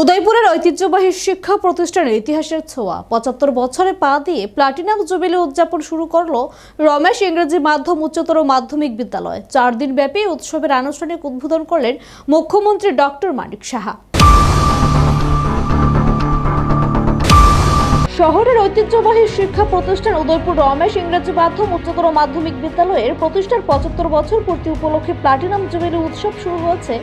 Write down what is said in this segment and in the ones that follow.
উদয়পুরের ঐতিহ্যবাহী শিক্ষা প্রতিষ্ঠানের ইতিহাসের ছোঁয়া। পঁচাত্তর বছরে পা দিয়ে প্লাটিনাম জুবিলি উদযাপন শুরু করল রমেশ ইংরেজি মাধ্যম উচ্চতর মাধ্যমিক বিদ্যালয়। চার দিনব্যাপী উৎসবের আনুষ্ঠানিক উদ্বোধন করলেন মুখ্যমন্ত্রী ডক্টর মানিক সাহা। শহরের ঐতিহ্যবাহী শিক্ষা প্রতিষ্ঠান উদয়পুর রমেশ ইংরেজি মাধ্যম, উচ্চতর মাধ্যমিক বিদ্যালয়ের প্রতিষ্ঠার পঁচাত্তর বছর পূর্তি উপলক্ষে প্লাটিনাম জুবিলি উৎসব শুরু হয়েছে।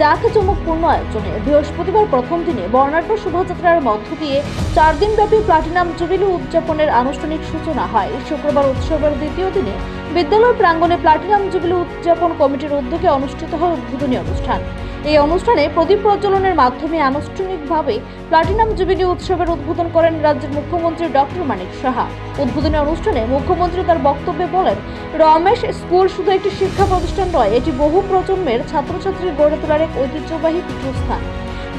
জাঁকজমকপূর্ণ আয়োজনে বৃহস্পতিবার প্রথম দিনে বর্ণাঢ্য শোভাযাত্রার মধ্য দিয়ে চার দিনব্যাপী প্লাটিনাম জুবিলি উদযাপনের আনুষ্ঠানিক সূচনা হয়। শুক্রবার উৎসবের দ্বিতীয় দিনে বিদ্যালয় প্রাঙ্গণে প্লাটিনাম জুবিলি উদযাপন কমিটির উদ্যোগে অনুষ্ঠিত হয় উদ্বোধনী অনুষ্ঠান। এই অনুষ্ঠানে প্রদীপ প্রজ্বলনের মাধ্যমে আনুষ্ঠানিকভাবে প্লাটিনাম জুবিলি উৎসবের উদ্বোধন করেন রাজ্যের মুখ্যমন্ত্রী ডক্টর মানিক সাহা। উদ্বোধনী অনুষ্ঠানে মুখ্যমন্ত্রী তার বক্তব্যে বলেন, রমেশ স্কুল শুধু একটি শিক্ষা প্রতিষ্ঠান নয়, এটি বহু প্রজন্মের ছাত্রছাত্রী গড়ে তোলার এক ঐতিহ্যবাহী পীঠস্থান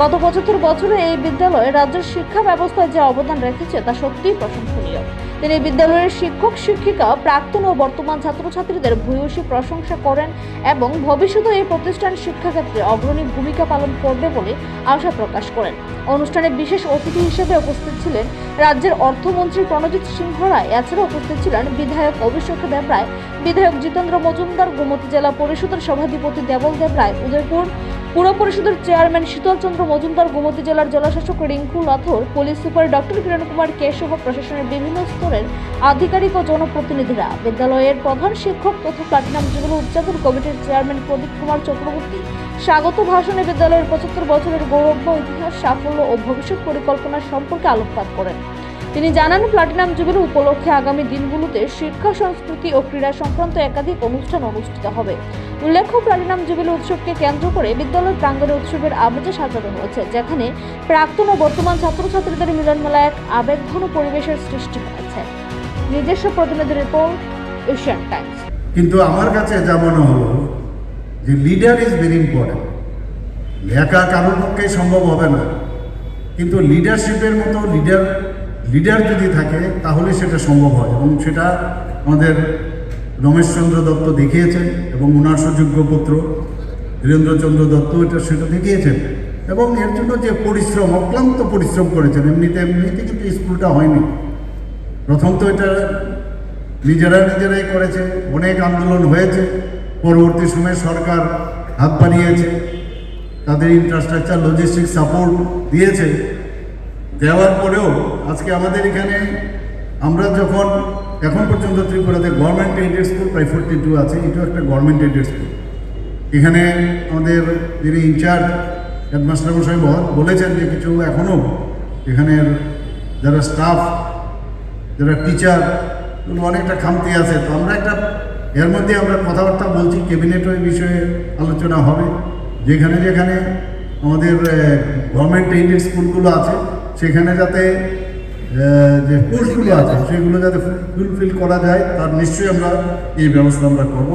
গত পঁচাত্তর বছরে এই বিদ্যালয়ে রাজ্যের শিক্ষা ব্যবস্থায় যে অবদান রেখেছে, তা সত্যিই প্রশংসনীয়। তিনি বিদ্যালয়ের শিক্ষক, শিক্ষিকা, প্রাক্তন ও বর্তমান ছাত্রছাত্রীদের ভূয়সী প্রশংসা করেন এবং ভবিষ্যতে এই প্রতিষ্ঠান শিক্ষাক্ষেত্রে অগ্রণী ভূমিকা পালন করবে বলে আশা প্রকাশ করেন। অনুষ্ঠানে বিশেষ অতিথি হিসেবে উপস্থিত ছিলেন রাজ্যের অর্থমন্ত্রী প্রণজিৎ সিংহ রায় এছাড়া উপস্থিত ছিলেন বিধায়ক অভিষেক দেবরায়, বিধায়ক জিতেন্দ্র মজুমদার, গোমতী জেলা পরিষদের সভাধিপতি দেবল দেব রায় উদয়পুর পুর পরিষদের চেয়ারম্যান শীতলচন্দ্র মজুমদার, গোমতী জেলার জেলাশাসক Rinku Lathar, police super doctor Kiran Kumar কে সহ প্রশাসনের বিভিন্ন স্তরের আধিকারিক ও জনপ্রতিনিধিরা। বিদ্যালয়ের প্রধান শিক্ষক তথা প্লাটিনাম যুগল উদযাপন কমিটির চেয়ারম্যান প্রদীপ কুমার চক্রবর্তী স্বাগত ভাষণে বিদ্যালয়ের পঁচাত্তর বছরের গৌরব ইতিহাস, সাফল্য ও ভবিষ্যৎ পরিকল্পনা সম্পর্কে আলোকপাত করেন। তিনি জানান, প্লাটিনাম যুগের উপলক্ষে আগামী দিনগুলোতে শিক্ষা, সংস্কৃতি ও ক্রীড়া সংক্রান্ত একাধিক অনুষ্ঠান অনুষ্ঠিত হবে। উল্লেখ্য প্লাটিনাম জুবিলি উৎসবকে কেন্দ্র করে বিদ্যালয় প্রাঙ্গণে উৎসবের আমেজে সাজানো হয়েছে, যেখানে প্রাক্তন ও বর্তমান ছাত্রছাত্রীদের মিলনমেলা এক আবেগঘন পরিবেশের সৃষ্টি হয়েছে। নিজস্ব প্রতিনিধি রিপোর্ট, এশিয়ান টাইমস। কিন্তু আমার কাছে যা মনে হলো, যে লিডার ইজ ভেরি ইম্পর্টেন্ট। একা কারোর পক্ষেই সম্ভব হবে না। কিন্তু লিডারশিপের মতো লিডার লিডার যদি থাকে, তাহলে সেটা সম্ভব হয় এবং সেটা আমাদের রমেশচন্দ্র দত্ত দেখিয়েছেন এবং ওনার সুযোগ্য পুত্র বীরেন্দ্রচন্দ্র দত্ত এটা সেটা দেখিয়েছেন। এবং এর জন্য যে পরিশ্রম, অক্লান্ত পরিশ্রম করেছেন, এমনিতে এমনিতে কিন্তু স্কুলটা হয়নি। প্রথম তো এটা নিজেরা নিজেরাই করেছে, অনেক আন্দোলন হয়েছে, পরবর্তী সময়ে সরকার হাত বাড়িয়েছে, তাদের ইনফ্রাস্ট্রাকচার লজিস্টিক সাপোর্ট দিয়েছে। দেওয়ার পরেও আজকে আমাদের এখানে আমরা যখন এখন পর্যন্ত ত্রিপুরাতে গভর্নমেন্ট এইডেড স্কুল প্রায় ফোর্টি টু আছে, এটাও একটা গভর্নমেন্ট এইডেড স্কুল এখানে আমাদের যিনি ইনচার্জ হেডমাস্টার মশাই বল- বলেছেন যে কিছু এখনও এখানের যারা স্টাফ যারা টিচার অনেকটা খামতি আছে। তো আমরা একটা, এর মধ্যে আমরা কথাবার্তা বলছি ক্যাবিনেটও এই বিষয়ে আলোচনা হবে। যেখানে যেখানে আমাদের গভর্নমেন্ট এইডেড স্কুলগুলো আছে, সেখানে যাতে যে কোর্সগুলো আছে, সেগুলো যাতে ফুলফিল করা যায়, তার নিশ্চয়ই আমরা এই ব্যবস্থা আমরা করব।